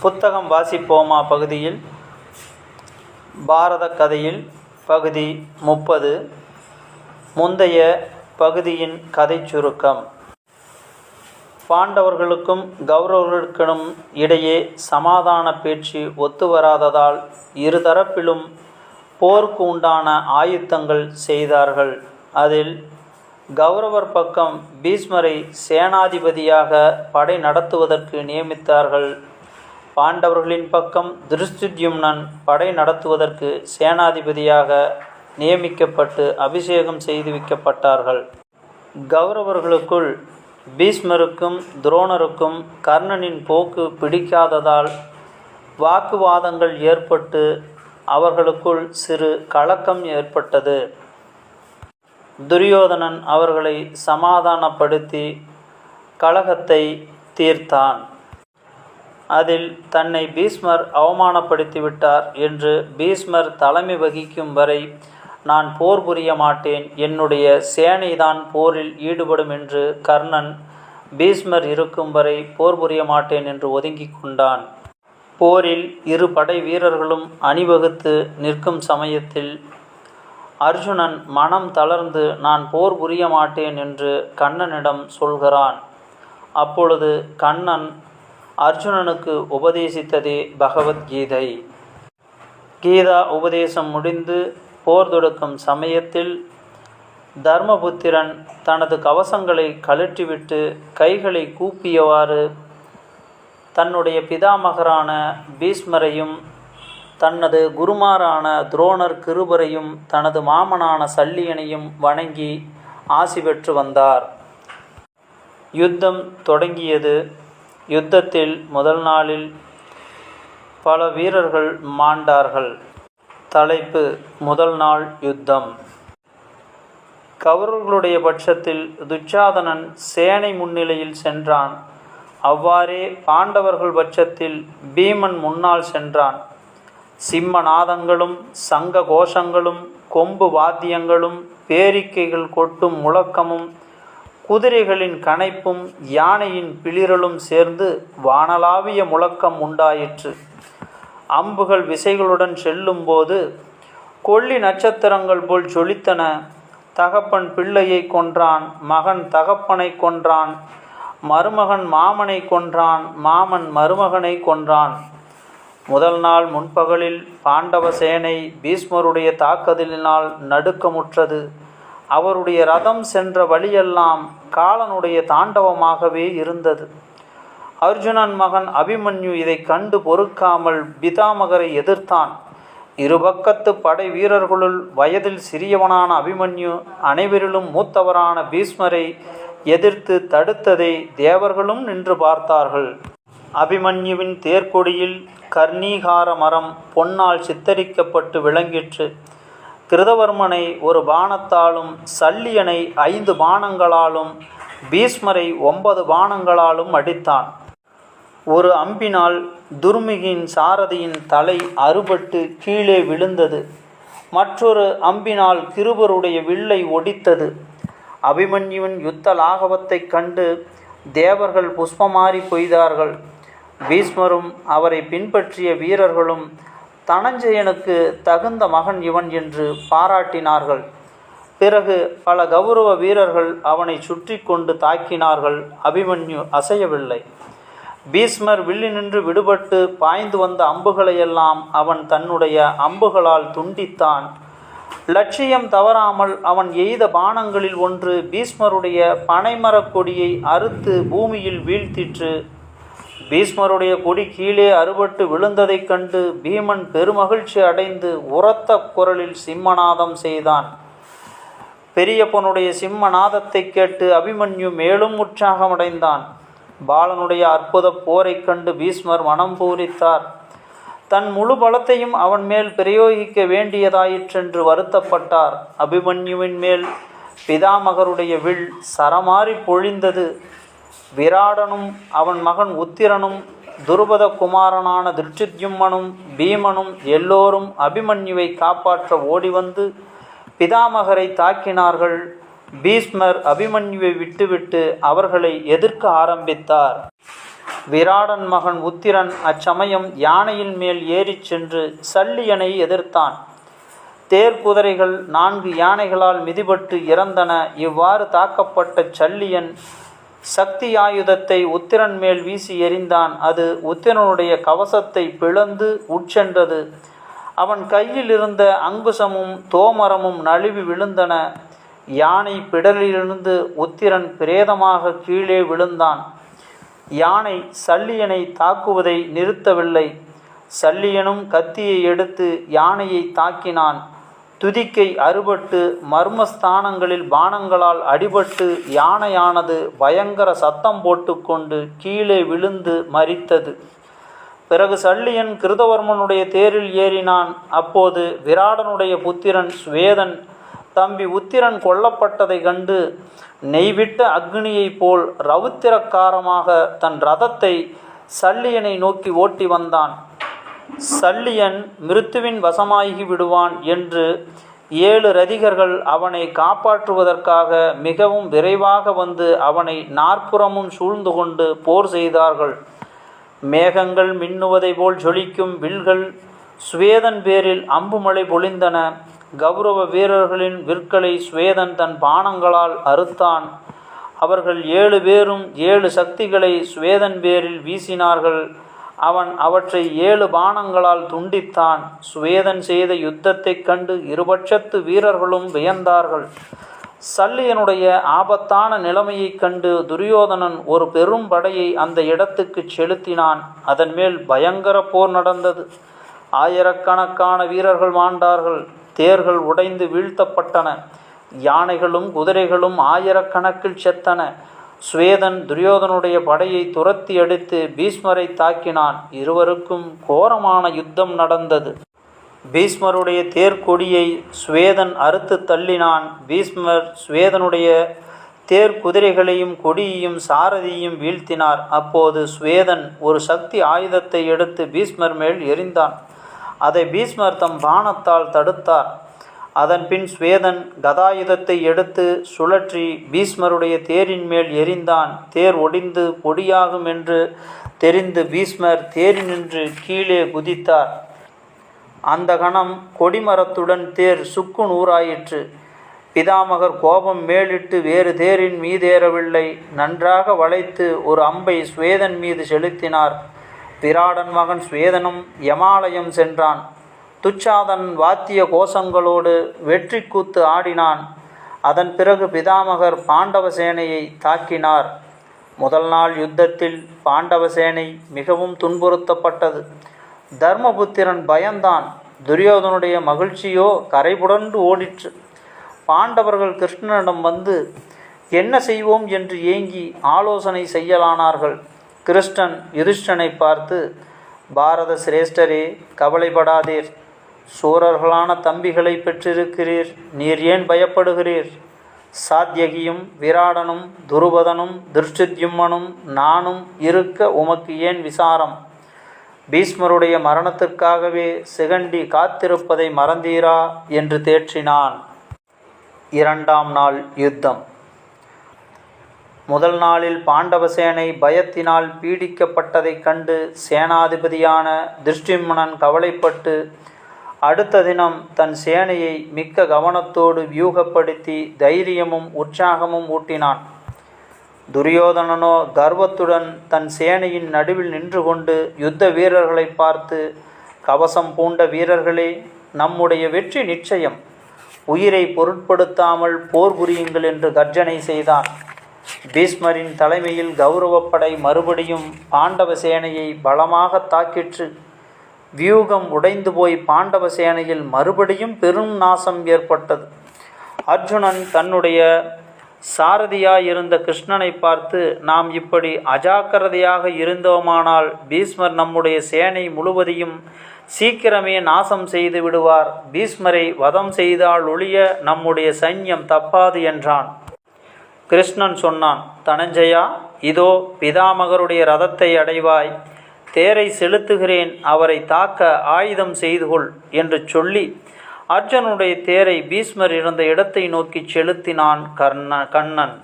புத்தகம் வாசிப்போமா பகுதியில்? பாரத கதையில் பகுதி முப்பது. முந்தைய பகுதியின் கதை சுருக்கம். பாண்டவர்களுக்கும் கௌரவர்களுக்கும் இடையே சமாதான பேச்சு ஒத்து வராததால் இருதரப்பிலும் போருக்கு உண்டான ஆயுத்தங்கள் செய்தார்கள். அதில் கௌரவர் பக்கம் பீஷ்மரை சேனாதிபதியாக படை நடத்துவதற்கு நியமித்தார்கள். பாண்டவர்களின் பக்கம் திருஷ்டுத்யும்னன் படை நடத்துவதற்கு சேனாதிபதியாக நியமிக்கப்பட்டு அபிஷேகம் செய்து வைக்கப்பட்டார்கள். கௌரவர்களுக்குள் பீஷ்மருக்கும் துரோணருக்கும் கர்ணனின் போக்கு பிடிக்காததால் வாக்குவாதங்கள் ஏற்பட்டு அவர்களுக்குள் சிறு கலக்கம் ஏற்பட்டது. துரியோதனன் அவர்களை சமாதானப்படுத்தி கழகத்தை தீர்த்தான். அதில் தன்னை பீஷ்மர் அவமானப்படுத்திவிட்டார் என்று பீஷ்மர் தலைமை வகிக்கும் வரை நான் போர் புரிய மாட்டேன். என்னுடைய சேனைதான் போரில் ஈடுபடும் என்று கர்ணன் பீஷ்மர் இருக்கும் வரை போர் புரிய மாட்டேன் என்று ஒதுங்கிக் கொண்டான். போரில் இரு படை வீரர்களும் அணிவகுத்து நிற்கும் சமயத்தில் அர்ஜுனன் மனம் தளர்ந்து நான் போர் புரிய மாட்டேன் என்று கண்ணனிடம் சொல்கிறான். அப்பொழுது கண்ணன் அர்ஜுனனுக்கு உபதேசித்ததே பகவத்கீதை. கீதா உபதேசம் முடிந்து போர் தொடுக்கும் சமயத்தில் தர்மபுத்திரன் தனது கவசங்களை கழற்றிவிட்டு கைகளை கூப்பியவாறு தன்னுடைய பிதாமகரான பீஷ்மரையும் தனது குருமாரான துரோணர் கிருபரையும் தனது மாமனான சல்லியனையும் வணங்கி ஆசி பெற்று வந்தார். யுத்தம் தொடங்கியது. யுத்தத்தில் முதல் நாளில் பல வீரர்கள் மாண்டார்கள். தலைப்பு முதல் நாள் யுத்தம். கௌரவர்களுடைய பட்சத்தில் துச்சாதனன் சேனை முன்னிலையில் சென்றான். அவ்வாறே பாண்டவர்கள் பட்சத்தில் பீமன் முன்னால் சென்றான். சிம்மநாதங்களும் சங்க கோஷங்களும் கொம்பு வாத்தியங்களும் பேரிக்கைகள் கொட்டும் முழக்கமும் குதிரைகளின் கனைப்பும் யானையின் பிளிரலும் சேர்ந்து வானலாவிய முழக்கம் உண்டாயிற்று. அம்புகள் விசைகளுடன் செல்லும்போது கொல்லி நட்சத்திரங்கள் போல் ஜொலித்தன. தகப்பன் பிள்ளையை கொன்றான் மகன் தகப்பனை கொன்றான் மருமகன் மாமனை கொன்றான் மாமன் மருமகனை கொன்றான். முதல் நாள் முன்பகலில் பாண்டவ சேனை பீஷ்மருடைய தாக்குதலினால் நடுக்கமுற்றது. அவருடைய ரதம் சென்ற வழியெல்லாம் காலனுடைய தாண்டவமாகவே இருந்தது. அர்ஜுனன் மகன் அபிமன்யு இதை கண்டு பொறுக்காமல் பிதாமகரை எதிர்த்தான். இருபக்கத்து படை வீரர்களுள் வயதில் சிறியவனான அபிமன்யு அனைவரிலும் மூத்தவரான பீஷ்மரை எதிர்த்து தடுத்ததை தேவர்களும் நின்று பார்த்தார்கள். அபிமன்யுவின் தேர்க்கொடியில் கர்ணீகார மரம் பொன்னால் சித்தரிக்கப்பட்டு விளங்கிற்று. கிருதவர்மனை ஒரு பானத்தாலும் சல்லியனை ஐந்து பானங்களாலும் பீஷ்மரை ஒன்பது பானங்களாலும் அடித்தான். ஒரு அம்பினால் துர்மிகின் சாரதியின் தலை அறுபட்டு கீழே விழுந்தது. மற்றொரு அம்பினால் கிருபருடைய வில்லை ஒடித்தது. அபிமன்யுவின் யுத்த லாகவத்தைக் கண்டு தேவர்கள் புஷ்பமாறி பொய்தார்கள். பீஷ்மரும் அவரை பின்பற்றிய வீரர்களும் தனஞ்சயனுக்கு தகுந்த மகன் இவன் என்று பாராட்டினார்கள். பிறகு பல கௌரவ வீரர்கள் அவனை சுற்றி கொண்டு தாக்கினார்கள். அபிமன்யு அசையவில்லை. பீஷ்மர் வில்லினின்று விடுபட்டு பாய்ந்து வந்த அம்புகளையெல்லாம் அவன் தன்னுடைய அம்புகளால் துண்டித்தான். லட்சியம் தவறாமல் அவன் எய்த பானங்களில் ஒன்று பீஷ்மருடைய பனைமரக் கொடியை அறுத்து பூமியில் வீழ்த்திற்று. பீஷ்மருடைய கொடி கீழே அறுபட்டு விழுந்ததைக் கண்டு பீமன் பெருமகிழ்ச்சி அடைந்து உரத்த குரலில் சிம்மநாதம் செய்தான். பெரியப்பனுடைய சிம்மநாதத்தைக் கேட்டு அபிமன்யு மேலும் உற்சாகமடைந்தான். பாலனுடைய அற்புத போரைக் கண்டு பீஷ்மர் மனம் பூரித்தார். தன் முழு பலத்தையும் அவன் மேல் பிரயோகிக்க வேண்டியதாயிற்றென்று வருத்தப்பட்டார். அபிமன்யுவின் மேல் பிதாமகருடைய வில் சரமாரி பொழிந்தது. விராடனும் அவன் மகன் உத்திரனும் துருபத குமாரனான திருச்சித்யும்மனும் பீமனும் எல்லோரும் அபிமன்யுவை காப்பாற்ற ஓடிவந்து பிதாமகரை தாக்கினார்கள். பீஷ்மர் அபிமன்யுவை விட்டுவிட்டு அவர்களை எதிர்க்க ஆரம்பித்தார். விராடன் மகன் உத்திரன் அச்சமயம் யானையின் மேல் ஏறிச் சென்று சல்லியனை எதிர்த்தான். தேர் குதிரைகள் நான்கு யானைகளால் மிதிபட்டு இறந்தன. இவ்வாறு தாக்கப்பட்ட சல்லியன் சக்தி ஆயுதத்தை உத்திரன் மேல் வீசி எறிந்தான். அது உத்திரனுடைய கவசத்தை பிளந்து உட்சென்றது. அவன் கையில் இருந்த அங்குசமும் தோமரமும் நழுவி விழுந்தன. யானை பிடலிலிருந்து உத்திரன் பிரேதமாக கீழே விழுந்தான். யானை சல்லியனை தாக்குவதை நிறுத்தவில்லை. சல்லியனும் கத்தியை எடுத்து யானையை தாக்கினான். துதிக்கை அறுபட்டு மர்மஸ்தானங்களில் பானங்களால் அடிபட்டு யானையானது பயங்கர சத்தம் போட்டுக்கொண்டு கீழே விழுந்து மரித்தது. பிறகு சல்லியன் கிருதவர்மனுடைய தேரில் ஏறினான். அப்போது விராடனுடைய புத்திரன் சுவேதன் தம்பி உத்திரன் கொல்லப்பட்டதை கண்டு நெய்விட்ட அக்னியைப் போல் ரவுத்திரக்காரமாக தன் ரதத்தை சல்லியனை நோக்கி ஓட்டி வந்தான். சல்லியன் மிருத்துவின் வசமாகி விடுவான் என்று ஏழு ரதிகர்கள் அவனை காப்பாற்றுவதற்காக மிகவும் விரைவாக வந்து அவனை நாற்புறமும் சூழ்ந்து கொண்டு போர் செய்தார்கள். மேகங்கள் மின்னுவதை போல் ஜொலிக்கும் வில்கள் சுவேதன் பேரில் அம்புமழை பொழிந்தன. கௌரவ வீரர்களின் விற்களை சுவேதன் தன் பானங்களால் அறுத்தான். அவர்கள் ஏழு பேரும் ஏழு சக்திகளை சுவேதன் பேரில் வீசினார்கள். அவன் அவற்றை ஏழு பானங்களால் துண்டித்தான். சுவேதன் செய்த யுத்தத்தைக் கண்டு இருபட்சத்து வீரர்களும் வியந்தார்கள். சல்லியனுடைய ஆபத்தான நிலைமையைக் கண்டு துரியோதனன் ஒரு பெரும் படையை அந்த இடத்துக்கு செலுத்தினான். அதன் மேல் பயங்கர போர் நடந்தது. ஆயிரக்கணக்கான வீரர்கள் மாண்டார்கள். தேர்கள் உடைந்து வீழ்த்தப்பட்டன. யானைகளும் குதிரைகளும் ஆயிரக்கணக்கில் செத்தன. சுவேதன் துரியோதனுடைய படையை துரத்தி அடித்து பீஷ்மரை தாக்கினான். இருவருக்கும் கோரமான யுத்தம் நடந்தது. பீஷ்மருடைய தேர்க்கொடியை சுவேதன் அறுத்து தள்ளினான். பீஷ்மர் சுவேதனுடைய தேர் குதிரைகளையும் கொடியையும் சாரதியையும் வீழ்த்தினார். அப்போது சுவேதன் ஒரு சக்தி ஆயுதத்தை எடுத்து பீஷ்மர் மேல் எறிந்தான். அதை பீஷ்மர் தம் பானத்தால் தடுத்தார். அதன்பின் ஸ்வேதன் கதாயுதத்தை எடுத்து சுழற்றி பீஷ்மருடைய தேரின் மேல் எறிந்தான் தேர் ஒடிந்து பொடியாகும் என்று தெரிந்து பீஷ்மர் தேரினின்று கீழே குதித்தார். அந்த கணம் கொடிமரத்துடன் தேர் சுக்கு நூறாயிற்று. பிதாமகர் கோபம் மேலிட்டு வேறு தேரின் மீதேறவில்லை. நன்றாக வளைத்து ஒரு அம்பை ஸ்வேதன் மீது செலுத்தினார். பிராடன் மகன் ஸ்வேதனும் யமாலயம் சென்றான். துச்சாதன் வாத்திய கோஷங்களோடு வெற்றி கூத்து ஆடினான். அதன் பிறகு பிதாமகர் பாண்டவ சேனையை தாக்கினார். முதல் நாள் யுத்தத்தில் பாண்டவ சேனை மிகவும் துன்புறுத்தப்பட்டது. தர்மபுத்திரன் பயந்தான். துரியோதனுடைய மகிழ்ச்சியோ கரைபுடண்டு ஓடிற்று. பாண்டவர்கள் கிருஷ்ணனிடம் வந்து என்ன செய்வோம்? என்று ஏங்கி ஆலோசனை செய்யலானார்கள். கிருஷ்ணன் யுதிஷ்டனை பார்த்து பாரத சிரேஷ்டரே கவலைப்படாதீர். சூரர்களான தம்பிகளை பெற்றிருக்கிறீர். நீர் ஏன் பயப்படுகிறீர்? சாத்தியகியும் விராடனும் துருபதனும் திருஷ்டித்யும்மனும் நானும் இருக்க உமக்கு ஏன் விசாரம்? பீஷ்மருடைய மரணத்திற்காகவே சிகண்டி காத்திருப்பதை மறந்தீரா? என்று தேற்றினான். இரண்டாம் நாள் யுத்தம். முதல் நாளில் பாண்டவசேனை பயத்தினால் பீடிக்கப்பட்டதைக் கண்டு சேனாதிபதியான திருஷ்டிம்மனன் கவலைப்பட்டு அடுத்த தினம் தன் சேனையை மிக்க கவனத்தோடு வியூகப்படுத்தி தைரியமும் உற்சாகமும் ஊட்டினான். துரியோதனனோ கர்வத்துடன் தன் சேனையின் நடுவில் நின்று கொண்டு யுத்த வீரர்களை பார்த்து கவசம் பூண்ட வீரர்களே நம்முடைய வெற்றி நிச்சயம். உயிரை பொருட்படுத்தாமல் போர் புரியுங்கள் என்று கர்ஜனை செய்தான். பீஷ்மரின் தலைமையில் கௌரவப்படை மறுபடியும் பாண்டவ சேனையை பலமாக தாக்கிற்று. வியூகம் உடைந்து போய் பாண்டவ சேனையில் மறுபடியும் பெரும் நாசம் ஏற்பட்டது. அர்ஜுனன் தன்னுடைய சாரதியாயிருந்த கிருஷ்ணனை பார்த்து நாம் இப்படி அஜாக்கிரதையாக இருந்தோமானால் பீஷ்மர் நம்முடைய சேனை முழுவதையும் சீக்கிரமே நாசம் செய்து விடுவார். பீஷ்மரை வதம் செய்தால் ஒழிய நம்முடைய சைன்யம் தப்பாது என்றான். கிருஷ்ணன் சொன்னான் தனஞ்சயா இதோ பிதாமகருடைய ரதத்தை அடைவாய். தேரை செலுத்துகிறேன் அவரை தாக்க ஆயுதம் செய்து கொள் என்று சொல்லி அர்ஜுனுடைய தேரை பீஷ்மர் இருந்த இடத்தை நோக்கி செலுத்தினான் கர்ண கண்ணன்.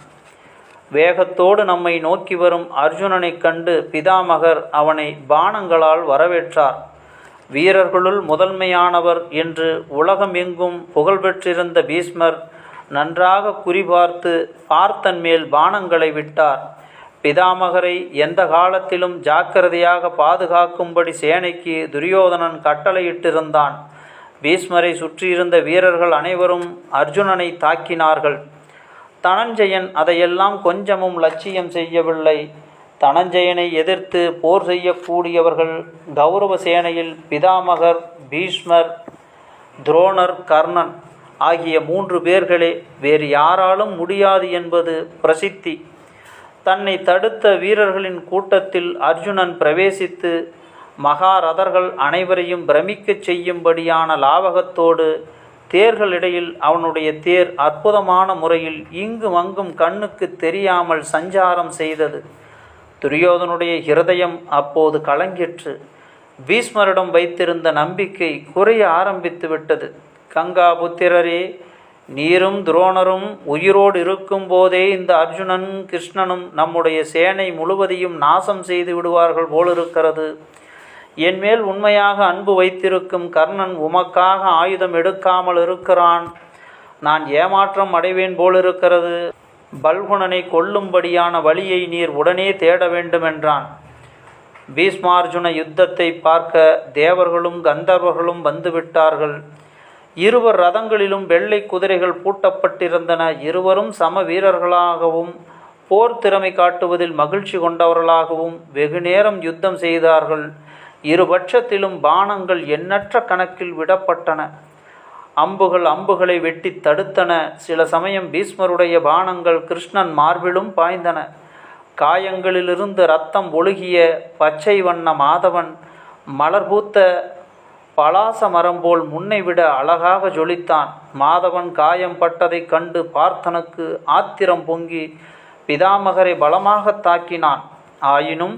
வேகத்தோடு நம்மை நோக்கி வரும் அர்ஜுனனைக் கண்டு பிதாமகர் அவனை பானங்களால் வரவேற்றார். வீரர்களுள் முதன்மையானவர் என்று உலகம் எங்கும் புகழ்பெற்றிருந்த பீஷ்மர் நன்றாக குறிபார்த்து பார்த்தன் மேல் பானங்களை விட்டார். பிதாமகரை எந்த காலத்திலும் ஜாக்கிரதையாக பாதுகாக்கும்படி சேனைக்கு துரியோதனன் கட்டளையிட்டிருந்தான். பீஷ்மரை சுற்றியிருந்த வீரர்கள் அனைவரும் அர்ஜுனனை தாக்கினார்கள். தனஞ்சயன் அதையெல்லாம் கொஞ்சமும் லட்சியம் செய்யவில்லை. தனஞ்சயனை எதிர்த்து போர் செய்யக்கூடியவர்கள் கௌரவ சேனையில் பிதாமகர் பீஷ்மர் துரோணர் கர்ணன் ஆகிய மூன்று பேர்களே வேறு யாராலும் முடியாது என்பது பிரசித்தி. தன்னை தடுத்த வீரர்களின் கூட்டத்தில் அர்ஜுனன் பிரவேசித்து மகாரதர்கள் அனைவரையும் பிரமிக்கச் செய்யும்படியான லாவகத்தோடு தேர்களிடையில் அவனுடைய தேர் அற்புதமான முறையில் இங்கும் அங்கும் கண்ணுக்கு தெரியாமல் சஞ்சாரம் செய்தது. துரியோதனுடைய இருதயம் அப்போது கலங்கிற்று. பீஷ்மரிடம் வைத்திருந்த நம்பிக்கை குறைய ஆரம்பித்து விட்டது கங்கா புத்திரரே நீரும் துரோணரும் உயிரோடு இருக்கும் போதே இந்த அர்ஜுனன் கிருஷ்ணனும் நம்முடைய சேனை முழுவதையும் நாசம் செய்து விடுவார்கள் போலிருக்கிறது. என்மேல் உண்மையாக அன்பு வைத்திருக்கும் கர்ணன் உமக்காக ஆயுதம் எடுக்காமல் இருக்கிறான். நான் ஏமாற்றம் அடைவேன் போலிருக்கிறது. பல்குணனை கொல்லும்படியான வழியை நீர் உடனே தேட வேண்டுமென்றான். பீஸ்மார்ஜுன யுத்தத்தை பார்க்க தேவர்களும் கந்தர்வர்களும் வந்துவிட்டார்கள். இருவர் ரதங்களிலும் வெள்ளை குதிரைகள் பூட்டப்பட்டிருந்தன. இருவரும் சம வீரர்களாகவும் போர் திறமை காட்டுவதில் மகிழ்ச்சி கொண்டவர்களாகவும் வெகுநேரம் யுத்தம் செய்தார்கள். இருபட்சத்திலும் பானங்கள் எண்ணற்ற கணக்கில் விடப்பட்டன. அம்புகள் அம்புகளை வெட்டி தடுத்தன. சில சமயம் பீஷ்மருடைய பானங்கள் கிருஷ்ணன் மார்பிலும் பாய்ந்தன. காயங்களிலிருந்து ரத்தம் ஒழுகிய பச்சை வண்ண மாதவன் மலர்பூத்த பலாச மரம் போல் முன்னை விட அழகாக ஜொலித்தான். மாதவன் காயம் பட்டதைக் கண்டு பார்த்தனுக்கு ஆத்திரம் பொங்கி பிதாமகரை பலமாக தாக்கினான். ஆயினும்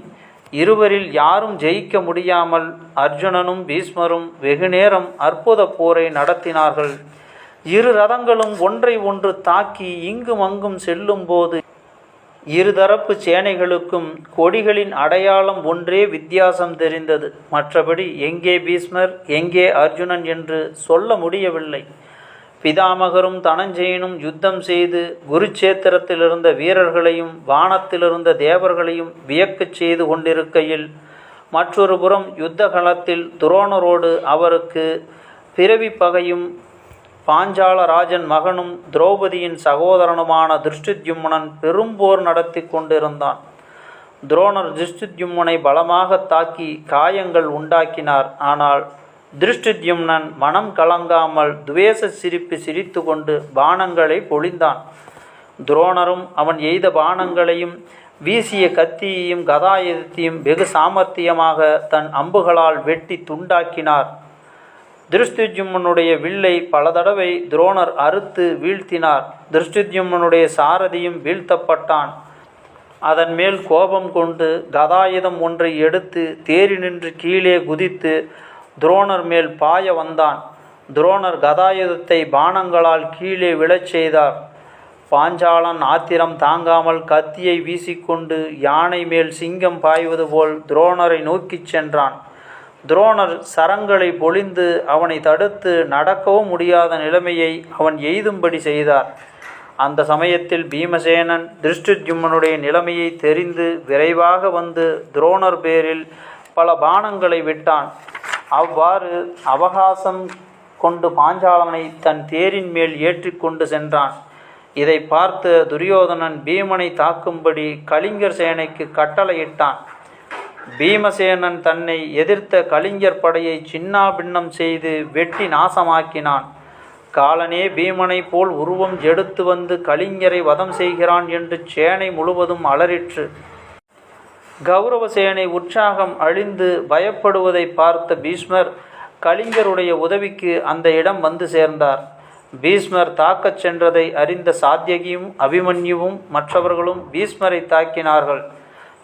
இருவரில் யாரும் ஜெயிக்க முடியாமல் அர்ஜுனனும் பீஷ்மரும் வெகுநேரம் அற்புத போரை நடத்தினார்கள். இரு ரதங்களும் ஒன்றை ஒன்று தாக்கி இங்கும் அங்கும் செல்லும்போது இருதரப்பு சேனைகளுக்கும் கொடிகளின் அடையாளம் ஒன்றே வித்தியாசம் தெரிந்தது. மற்றபடி எங்கே பீஷ்மர் எங்கே அர்ஜுனன் என்று சொல்ல முடியவில்லை. பிதாமகரும் தனஞ்சயனும் யுத்தம் செய்து குருச்சேத்திரத்திலிருந்த வீரர்களையும் வானத்திலிருந்த தேவர்களையும் வியக்கச் செய்து கொண்டிருக்கையில் மற்றொரு புறம் யுத்த களத்தில் துரோணரோடு அவருக்கு பிறவி பகையும் பாஞ்சாலராஜன் மகனும் திரௌபதியின் சகோதரனுமான திருஷ்டித்யும்னன் பெரும்போர் நடத்தி கொண்டிருந்தான். துரோணர் திருஷ்டித்யும்னை பலமாக தாக்கி காயங்கள் உண்டாக்கினார். ஆனால் திருஷ்டித்யும்னன் மனம் கலங்காமல் துவேச சிரிப்பு சிரித்து கொண்டு பானங்களை பொழிந்தான். துரோணரும் அவன் எய்த பானங்களையும் வீசிய கத்தியையும் கதாயுதத்தையும் வெகு சாமர்த்தியமாக தன் அம்புகளால் வெட்டி துண்டாக்கினார். திருஷ்டிஜும்மனுடைய வில்லை பல தடவை துரோணர் அறுத்து வீழ்த்தினார். திருஷ்டிஜும்மனுடைய சாரதியும் வீழ்த்தப்பட்டான். அதன் மேல் கோபம் கொண்டு கதாயுதம் ஒன்றை எடுத்து தேறி நின்று கீழே குதித்து துரோணர் மேல் பாய வந்தான். துரோணர் கதாயுதத்தை பானங்களால் கீழே விழச் செய்தார். பாஞ்சாலன் ஆத்திரம் தாங்காமல் கத்தியை வீசிக்கொண்டு யானை மேல் சிங்கம் பாய்வது போல் துரோணரை நோக்கிச் சென்றான். துரோணர் சரங்களை பொழிந்து அவனை தடுத்து நடக்கவும் முடியாத நிலைமையை அவன் எய்தும்படி செய்தார். அந்த சமயத்தில் பீமசேனன் திருஷ்டிஜும்மனுடைய நிலைமையை தெரிந்து விரைவாக வந்து துரோணர் பேரில் பல பானங்களை விட்டான். அவ்வாறு அவகாசம் கொண்டு பாஞ்சாலனை தன் தேரின் மேல் ஏற்றி கொண்டு சென்றான். இதை பார்த்து துரியோதனன் பீமனை தாக்கும்படி கலிங்கர் சேனைக்கு கட்டளையிட்டான். பீமசேனன் தன்னை எதிர்த்த கலிங்கர் படையை சின்னாபின்னம் செய்து வெட்டி நாசமாக்கினான். காலனே பீமனை போல் உருவம் எடுத்து வந்து கலிங்கரை வதம் செய்கிறான் என்று சேனை முழுவதும் அலறிற்று. கௌரவ சேனை உற்சாகம் அழிந்து பயப்படுவதை பார்த்த பீஷ்மர் கலிங்கருடைய உதவிக்கு அந்த இடம் வந்து சேர்ந்தார். பீஷ்மர் தாக்கச் சென்றதை அறிந்த சாத்தியகியும் அபிமன்யுவும் மற்றவர்களும் பீஷ்மரை தாக்கினார்கள்.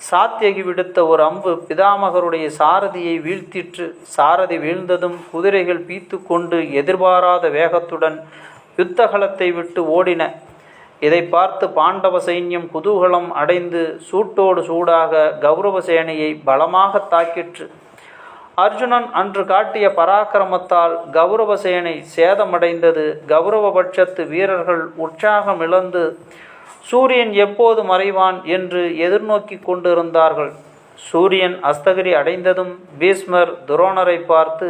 சாத்தியகி விடுத்த ஒரு அம்பு பிதாமகருடைய சாரதியை வீழ்த்திற்று. சாரதி வீழ்ந்ததும் குதிரைகள் பீத்து கொண்டு எதிர்பாராத வேகத்துடன் யுத்தகலத்தை விட்டு ஓடின. இதை பார்த்து பாண்டவ சைன்யம் குதூகலம் அடைந்து சூட்டோடு சூடாக கௌரவ சேனையை பலமாக தாக்கிற்று. அர்ஜுனன் அன்று காட்டிய பராக்கிரமத்தால் கௌரவ சேனை சேதமடைந்தது. கௌரவ பட்சத்து வீரர்கள் உற்சாகம் இழந்து சூரியன் எப்போது மறைவான் என்று எதிர்நோக்கி கொண்டிருந்தார்கள். சூரியன் அஸ்தகிரி அடைந்ததும் பீஸ்மர் துரோணரை பார்த்து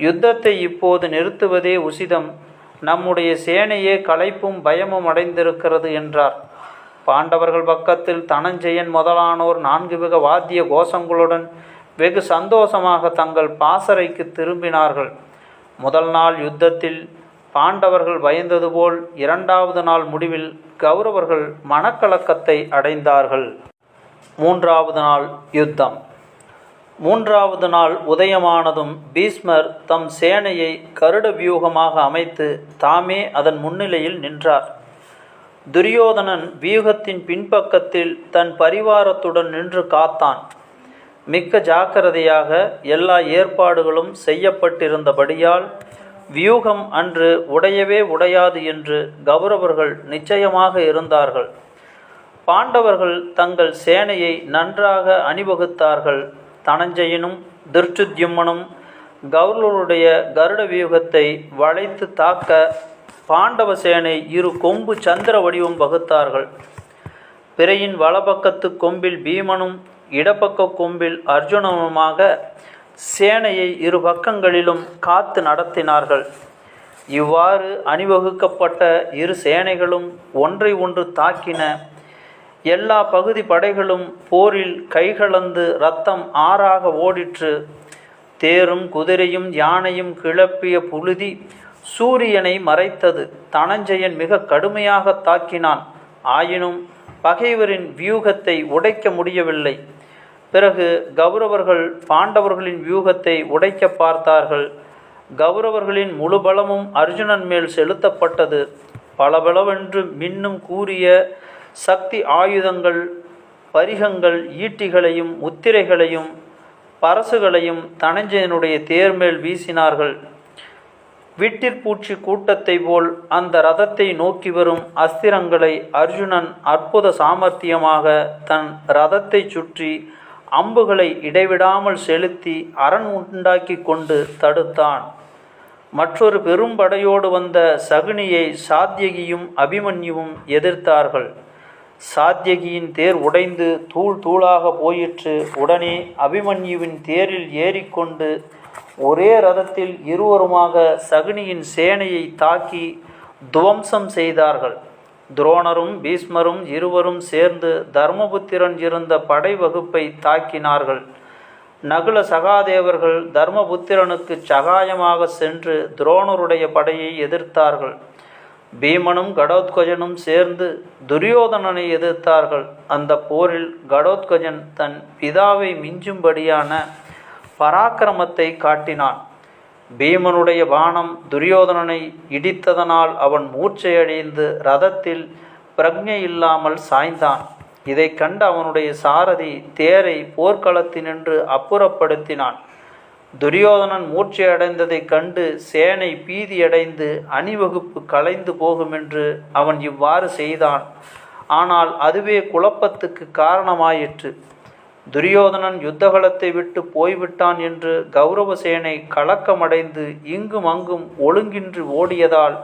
யுத்தத்தை இப்போது நிறுத்துவதே உசிதம். நம்முடைய சேனையே களைப்பும் பயமும் அடைந்திருக்கிறது என்றார். பாண்டவர்கள் பக்கத்தில் தனஞ்செயன் முதலானோர் நான்கு மிக வாத்திய கோஷங்களுடன் வெகு சந்தோஷமாக தங்கள் பாசறைக்கு திரும்பினார்கள். முதல் நாள் யுத்தத்தில் பாண்டவர்கள் பயந்தது போல் இரண்டாவது நாள் முடிவில் கௌரவர்கள் மனக்கலக்கத்தை அடைந்தார்கள். மூன்றாவது நாள் யுத்தம். மூன்றாவது நாள் உதயமானதும் பீஸ்மர் தம் சேனையை கருட வியூகமாக அமைத்து தாமே அதன் முன்னிலையில் நின்றார். துரியோதனன் வியூகத்தின் பின்பக்கத்தில் தன் பரிவாரத்துடன் நின்று காத்தான். மிக்க ஜாக்கிரதையாக எல்லா ஏற்பாடுகளும் செய்யப்பட்டிருந்தபடியால் வியூகம் அன்று உடையவே உடையாது என்று கௌரவர்கள் நிச்சயமாக இருந்தார்கள். பாண்டவர்கள் தங்கள் சேனையை நன்றாக அணிவகுத்தார்கள். தனஞ்சயனும் திருச்சுத்யும்மனும் கௌரவருடைய கருட வியூகத்தை வளைத்து தாக்க பாண்டவ சேனை இரு கொம்பு சந்திர வடிவம் வகுத்தார்கள். பிறையின் வலப்பக்கத்து கொம்பில் பீமனும் இடப்பக்க கொம்பில் அர்ஜுனனுமாக சேனையை இரு பக்கங்களிலும் காத்து நடத்தினார்கள். இவ்வாறு அணிவகுக்கப்பட்ட இரு சேனைகளும் ஒன்றை ஒன்று தாக்கின. எல்லா பகுதி படைகளும் போரில் கைகலந்து ரத்தம் ஆறாக ஓடிற்று. தேரும் குதிரையும் யானையும் கிளப்பிய புழுதி சூரியனை மறைத்தது. தனஞ்சயன் மிக கடுமையாக தாக்கினான். ஆயினும் பகைவரின் வியூகத்தை உடைக்க முடியவில்லை. பிறகு கௌரவர்கள் பாண்டவர்களின் வியூகத்தை உடைக்க பார்த்தார்கள். கௌரவர்களின் முழு பலமும் அர்ஜுனன் மேல் செலுத்தப்பட்டது. பளபளவென்று மின்னும் கூறிய சக்தி ஆயுதங்கள் பரிகங்கள் ஈட்டிகளையும் முத்திரைகளையும் பரசுகளையும் தனஞ்சயனுடைய தேர்மேல் வீசினார்கள். விட்டிற்பூச்சி கூட்டத்தை போல் அந்த ரதத்தை நோக்கி வரும் அஸ்திரங்களை அர்ஜுனன் அற்புத சாமர்த்தியமாக தன் ரதத்தை சுற்றி அம்புகளை இடைவிடாமல் செலுத்தி அரண் உண்டாக்கி கொண்டு தடுத்தான். மற்றொரு பெரும்படையோடு வந்த சகுனியை சாத்தியகியும் அபிமன்யுவும் எதிர்த்தார்கள். சாத்தியகியின் தேர் உடைந்து தூள் தூளாக போயிற்று. உடனே அபிமன்யுவின் தேரில் ஏறிக்கொண்டு ஒரே ரதத்தில் இருவருமாக சகுனியின் சேனையை தாக்கி துவம்சம் செய்தார்கள். துரோணரும் பீஷ்மரும் இருவரும் சேர்ந்து தர்மபுத்திரன் இருந்த படை வகுப்பை தாக்கினார்கள். நகுல சகாதேவர்கள் தர்மபுத்திரனுக்கு சகாயமாக சென்று துரோணருடைய படையை எதிர்த்தார்கள். பீமனும் கடோத்கஜனும் சேர்ந்து துரியோதனனை எதிர்த்தார்கள். அந்த போரில் கடோத்கஜன் தன் பிதாவை மிஞ்சும்படியான பராக்கிரமத்தை காட்டினான். பீமனுடைய பானம் துரியோதனனை இடித்ததனால் அவன் மூச்சையடைந்து ரதத்தில் பிரக்ஞை இல்லாமல் சாய்ந்தான். இதை கண்டு அவனுடைய சாரதி தேரை போர்க்களத்தினின்று அப்புறப்படுத்தினான். துரியோதனன் மூர்ச்சையடைந்ததைக் கண்டு சேனை பீதியடைந்து அணிவகுப்பு கலைந்து போகுமென்று அவன் இவ்வாறு செய்தான். ஆனால் அதுவே குழப்பத்துக்கு காரணமாயிற்று. துரியோதனன் யுத்தகலத்தை விட்டு போய்விட்டான் என்று கௌரவசேனை கலக்கமடைந்து இங்கும் அங்கும் ஒழுங்கின்றி ஓடியதால்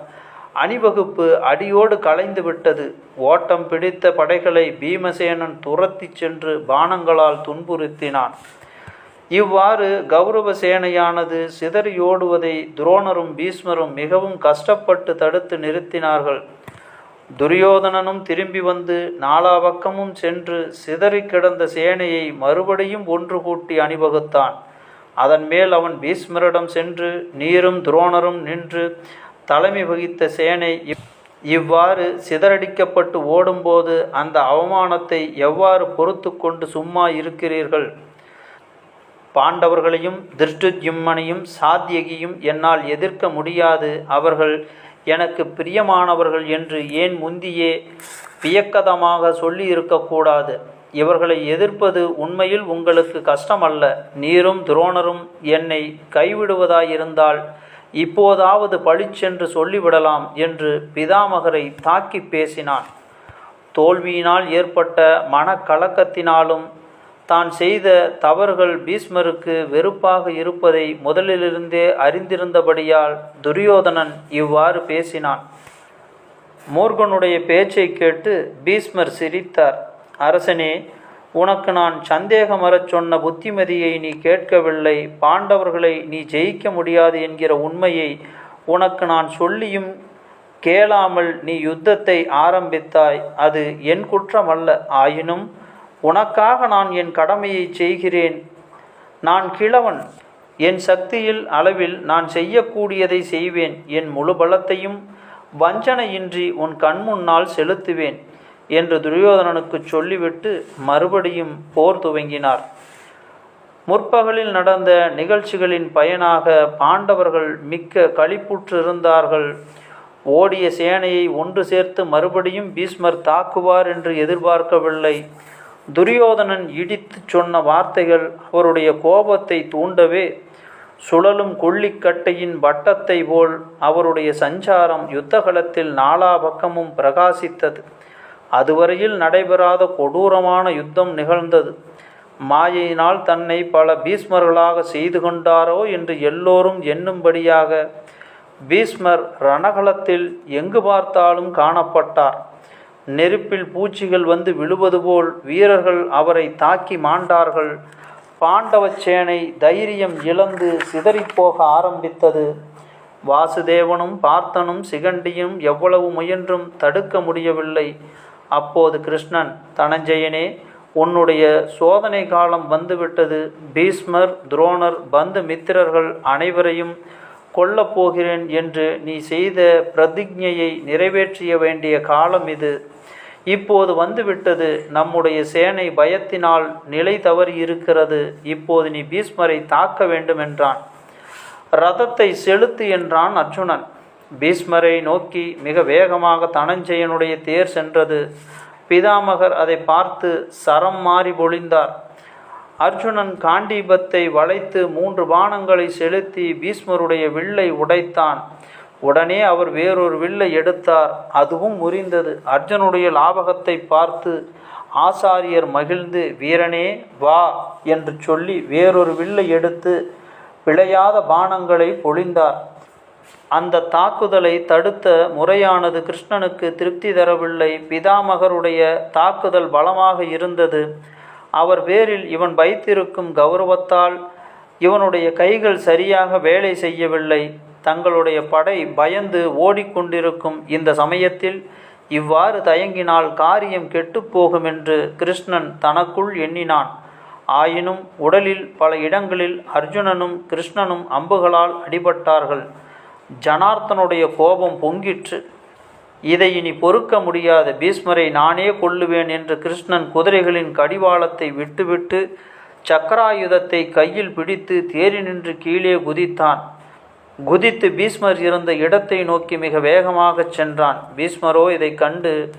அணிவகுப்பு அடியோடு கலைந்து விட்டது. ஓட்டம் பிடித்த படைகளை பீமசேனன் துரத்தி சென்று பானங்களால் துன்புறுத்தினான். இவ்வாறு கௌரவ சேனையானது சிதறியோடுவதை துரோணரும் பீஷ்மரும் மிகவும் கஷ்டப்பட்டு தடுத்து நிறுத்தினார்கள். துரியோதனனும் திரும்பி வந்து நாலா பக்கமும் சென்று சிதறி கிடந்த சேனையை மறுபடியும் ஒன்று கூட்டி அணிவகுத்தான். அதன் மேல் அவன் பீஷ்மரிடம் சென்று நீரும் துரோணரும் நின்று தலைமை வகித்த சேனை இவ்வாறு சிதறடிக்கப்பட்டு ஓடும்போது அந்த அவமானத்தை எவ்வாறு பொறுத்து கொண்டு சும்மா இருக்கிறீர்கள்? பாண்டவர்களையும் திருஷ்டுத்யும்மனையும் சாத்தியகியும் என்னால் எதிர்க்க முடியாது. அவர்கள் எனக்கு பிரியமானவர்கள் என்று ஏன் முந்தியே? வியக்கதமாக சொல்லி இருக்கக்கூடாது இவர்களை எதிர்ப்பது உண்மையில் உங்களுக்கு கஷ்டமல்ல. நீரும் துரோணரும் என்னை கைவிடுவதாயிருந்தால் இப்போதாவது பளிச்சென்று சொல்லிவிடலாம் என்று பிதாமகரை தாக்கி பேசினான். தோல்வியினால் ஏற்பட்ட மனக்கலக்கத்தினாலும் தான் செய்த தவறுகள் பீஷ்மருக்கு வெறுப்பாக இருப்பதை முதலிலிருந்தே அறிந்திருந்தபடியால் துரியோதனன் இவ்வாறு பேசினான். மூர்கனுடைய பேச்சை கேட்டு பீஷ்மர் சிரித்தார். அரசனே உனக்கு நான் சந்தேகமறச் சொன்ன புத்திமதியை நீ கேட்கவில்லை. பாண்டவர்களை நீ ஜெயிக்க முடியாது என்கிற உண்மையை உனக்கு நான் சொல்லியும் கேளாமல் நீ யுத்தத்தை ஆரம்பித்தாய். அது என் குற்றமல்ல. ஆயினும் உனக்காக நான் என் கடமையை செய்கிறேன். நான் கிழவன். என் சக்தியில் அளவில் நான் செய்யக்கூடியதை செய்வேன். என் முழு பலத்தையும் வஞ்சனையின்றி உன் கண்முன்னால் செலுத்துவேன் என்று துரியோதனனுக்கு சொல்லிவிட்டு மறுபடியும் போர் துவங்கினார். முற்பகலில் நடந்த நிகழ்ச்சிகளின் பயனாக பாண்டவர்கள் மிக்க களிப்புற்றிருந்தார்கள். ஓடிய சேனையை ஒன்று சேர்த்து மறுபடியும் பீஸ்மர் தாக்குவார் என்று எதிர்பார்க்கவில்லை. துரியோதனன் இடித்து சொன்ன வார்த்தைகள் அவருடைய கோபத்தை தூண்டவே சுழலும் கொள்ளிக்கட்டையின் வட்டத்தை போல் அவருடைய சஞ்சாரம் யுத்தகலத்தில் நாலா பக்கமும் பிரகாசித்தது. அதுவரையில் நடைபெறாத கொடூரமான யுத்தம் நிகழ்ந்தது. மாயையினால் தன்னை பல பீஸ்மர்களாக செய்து கொண்டாரோ என்று எல்லோரும் எண்ணும்படியாக பீஸ்மர் ரணகலத்தில் எங்கு பார்த்தாலும் காணப்பட்டார். நெருப்பில் பூச்சிகள் வந்து விழுவது போல் வீரர்கள் அவரை தாக்கி மாண்டார்கள். பாண்டவ சேனை தைரியம் இழந்து சிதறிப்போக ஆரம்பித்தது. வாசுதேவனும் பார்த்தனும் சிகண்டியும் எவ்வளவு முயன்றும் தடுக்க முடியவில்லை. அப்போது கிருஷ்ணன் தனஞ்சயனே உன்னுடைய சோதனை காலம் வந்துவிட்டது. பீஸ்மர் துரோணர் பந்து மித்திரர்கள் அனைவரையும் கொல்லப் போகிறேன் என்று நீ செய்த பிரதிஜையை நிறைவேற்றிய வேண்டிய காலம் இது. இப்போது வந்துவிட்டது. நம்முடைய சேனை பயத்தினால் நிலை தவறி இருக்கிறது இப்போது நீ பீஷ்மரை தாக்க வேண்டும் என்றான். ரதத்தை செலுத்து என்றான் அர்ஜுனன். பீஷ்மரை நோக்கி மிக வேகமாக தனஞ்சயனுடைய தேர் சென்றது. பிதாமகர் அதை பார்த்து சரம் மாறி பொழிந்தார். அர்ஜுனன் காண்டீபத்தை வளைத்து மூன்று பானங்களை செலுத்தி பீஷ்மருடைய வில்லை உடைத்தான். உடனே அவர் வேறொரு வில்லை எடுத்தார். அதுவும் முறிந்தது. அர்ஜுனுடைய லாபகத்தை பார்த்து ஆசாரியர் மகிழ்ந்து வீரனே வா என்று சொல்லி வேறொரு வில்லை எடுத்து பிழையாத பானங்களை பொழிந்தார். அந்த தாக்குதலை தடுத்த முறையானது கிருஷ்ணனுக்கு திருப்தி தரவில்லை. பிதாமகருடைய தாக்குதல் பலமாக இருந்தது. அவர் வேரில் இவன் வைத்திருக்கும் கௌரவத்தால் இவனுடைய கைகள் சரியாக வேலை செய்யவில்லை. தங்களுடைய படை பயந்து ஓடிக்கொண்டிருக்கும் இந்த சமயத்தில் இவ்வாறு தயங்கினால் காரியம் கெட்டுப்போகும் என்று கிருஷ்ணன் தனக்குள் எண்ணினான். ஆயினும் உடலில் பல இடங்களில் அர்ஜுனனும் கிருஷ்ணனும் அம்புகளால் அடிபட்டார்கள். ஜனார்த்தனுடைய கோபம் பொங்கிற்று. இதை இனி பொறுக்க முடியாத பீஸ்மரை நானே கொல்லுவேன் என்று கிருஷ்ணன் குதிரைகளின் கடிவாளத்தை விட்டுவிட்டு சக்கராயுதத்தை கையில் பிடித்து தேறி நின்று கீழே குதித்தான். குதித்து பீஸ்மர் இருந்த இடத்தை நோக்கி மிக வேகமாகச் சென்றான். பீஸ்மரோ இதை கண்டு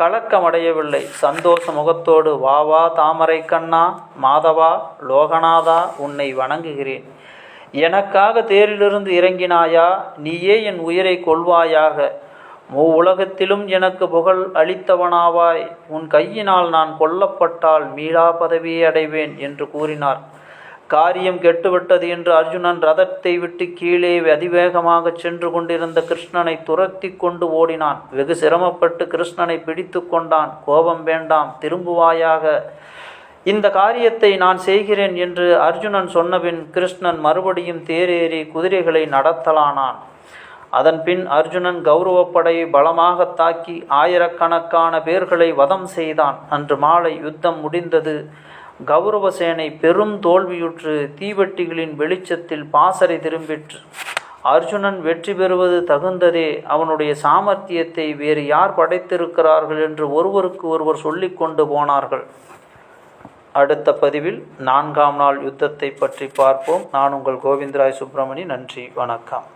கலக்கமடையவில்லை. சந்தோஷ முகத்தோடு வா வா தாமரை கண்ணா மாதவா லோகநாதா உன்னை வணங்குகிறேன். எனக்காக தேரிலிருந்து இறங்கினாயா? நீயே என் உயிரை கொள்வாயாக மூ உலகத்திலும் எனக்கு புகழ் அளித்தவனாவாய். உன் கையினால் நான் கொல்லப்பட்டால் மீளா பதவியை அடைவேன் என்று கூறினார். காரியம் கெட்டுவிட்டது என்று அர்ஜுனன் ரதத்தை விட்டு கீழே அதிவேகமாக சென்று கொண்டிருந்த கிருஷ்ணனை துரத்தி கொண்டு ஓடினான். வெகு சிரமப்பட்டு கிருஷ்ணனை பிடித்து கொண்டான். கோபம் வேண்டாம் திரும்புவாயாக. இந்த காரியத்தை நான் செய்கிறேன் என்று அர்ஜுனன் சொன்னபின் கிருஷ்ணன் மறுபடியும் தேரேறி குதிரைகளை நடத்தலானான். அதன்பின் அர்ஜுனன் கௌரவப்படையை பலமாக தாக்கி ஆயிரக்கணக்கான பேர்களை வதம் செய்தான். அன்று மாலை யுத்தம் முடிந்தது. கௌரவசேனை பெரும் தோல்வியுற்று தீவெட்டிகளின் வெளிச்சத்தில் பாசறை திரும்பிற்று. அர்ஜுனன் வெற்றி பெறுவது தகுந்ததே அவனுடைய சாமர்த்தியத்தை வேறு யார் படைத்திருக்கிறார்கள் என்று ஒருவருக்கு ஒருவர் சொல்லி கொண்டு போனார்கள். அடுத்த பதிவில் நான்காம் நாள் யுத்தத்தை பற்றி பார்ப்போம். நான் உங்கள் கோவிந்தராய் சுப்பிரமணி நன்றி. வணக்கம்.